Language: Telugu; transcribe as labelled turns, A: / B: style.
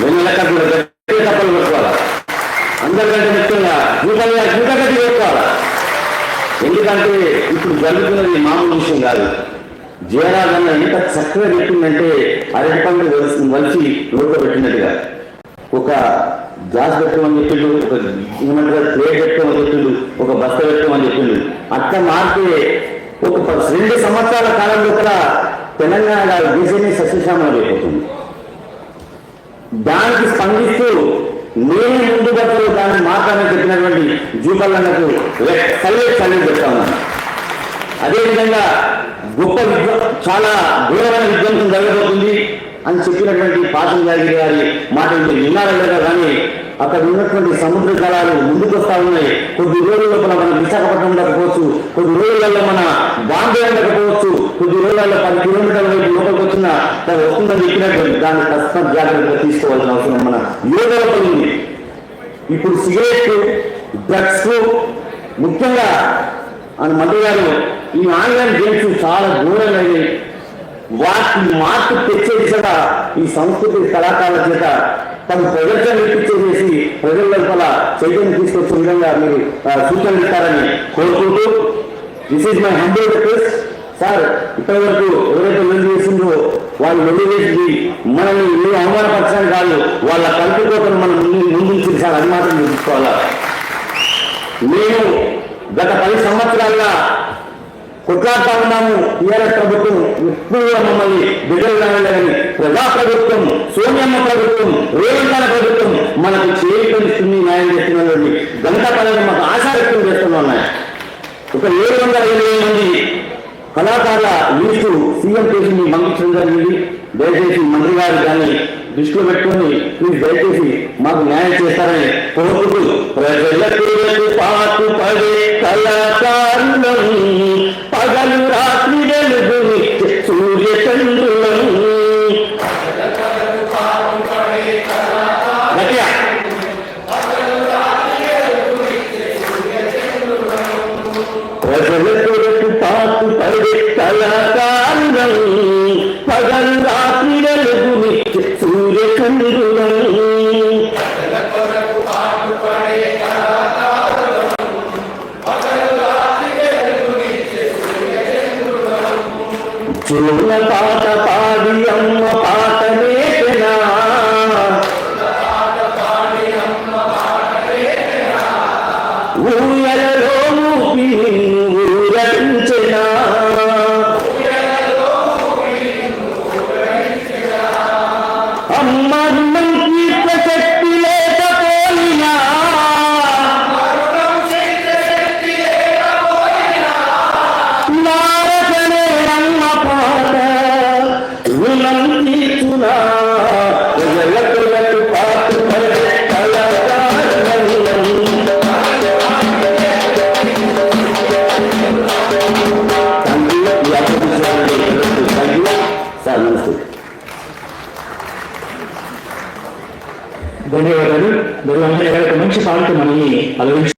A: వెన్నెలక్క కూడా గట్టిగా తప్పలు పెట్టుకోవాలా అందరికంటే ముఖ్యంగా ఇంకా ఇంకా గట్టి కొట్టుకోవాలి? ఎందుకంటే ఇప్పుడు జరుగుతున్నది మామూలు విషయం కాదు. జయరాజన్న ఎంత చక్కగా చెప్పిందంటే అరటి పండు వలిసి రోడ్లో పెట్టినట్టుగా. ఒక గ్లాస్ పెట్టమని చెప్పిండు ఒక ఏమంటారు ప్లేట్ పెట్టమని చెప్పిండు ఒక బస్త పెట్టమని చెప్పిండు. అట్లా మారితే ఒక రెండు సంవత్సరాల కాలంలో కూడా తెలంగాణ బీజేపీ సస్యశ్యామలం అయిపోతుంది. దానికి స్పందిస్తూ నేనే ముందు బట్టలు దాన్ని మాత్రమే చెప్పినటువంటి జూపల్లన్నకు సల్లే సల్లే చెప్తాను అదేవిధంగా గొప్ప విద్వ చాలా ఘోరమైన విధ్వంసం జరగబోతుంది అని చెప్పినటువంటి పాఠం గారి మాట విన్నారా అక్కడ ఉన్నటువంటి సముద్ర జలాలు ముందుకొస్తా ఉన్నాయి. కొద్ది రోజులలో మన మన విశాఖపట్నం ఉండకపోవచ్చు కొద్ది రోజులలో మన బాంబే ఉండకపోవచ్చు కొద్ది రోజులలో పది కిలోమీటర్ల వైపు లోపలికి వచ్చిన వస్తుందని చెప్పినటువంటి దాన్ని కష్టం జాగ్రత్తగా తీసుకోవాల్సిన అవసరం మన యువతలో ఉంది. ఇప్పుడు సిగరెట్ డ్రగ్స్ ముఖ్యంగా మన మంత్రి గారు ఈ ఆన్లైన్ గేమ్స్ చాలా దూరమైనవి వాటి మార్పు తెచ్చే దిశగా ఈ సంస్కృతి కళాకారుల చేత తను ప్రదర్శన ఇప్పించేసి ప్రజల లోపల చైతన్యం తీసుకొచ్చే విధంగా మీరు సూచనలు ఇస్తారని కోరుకుంటూ this is my hundred request sir ఇప్పటి వరకు ఎవరైతే వెళ్ళి చేసిందో వాళ్ళు వెళ్ళి చేసింది మనల్ని ఏ అవమానపరచడం కాదు వాళ్ళ కంటి కోతను మనం ముందు ముందు సార్ అది మాత్రం చూసుకోవాలా నేను గత పది సంవత్సరాలుగా కొట్లాడుతా ఉన్నాము టీఆర్ఎస్ ప్రభుత్వం ఎక్కువగా మమ్మల్ని బిడ్డలని ప్రజా ప్రభుత్వం సోమ్యమ్మ ప్రభుత్వం రేవంతాల ప్రభుత్వం మనకు చేయిస్తుంది న్యాయం చేస్తున్నది గంట పదవి మాకు ఆశ వ్యక్తం చేస్తున్నా ఒక ఏడు వందల ఇరవై మంది కళాకారుల లిస్టు సీఎం చేసి పంపించడం జరిగింది. దయచేసి మంత్రి గారు దాన్ని దృష్టిలో పెట్టుకొని ప్లీజ్ దయచేసి మాకు న్యాయం చేస్తారని కోరుకుంటూ ప్రజలకు పాటు పడే కళాకారు పాట పాడి అమ్మ పాట నేర్పినా
B: ధన్యవాదాలు. మీరు అందరూ మంచి పాటతో మనల్ని అలవించారు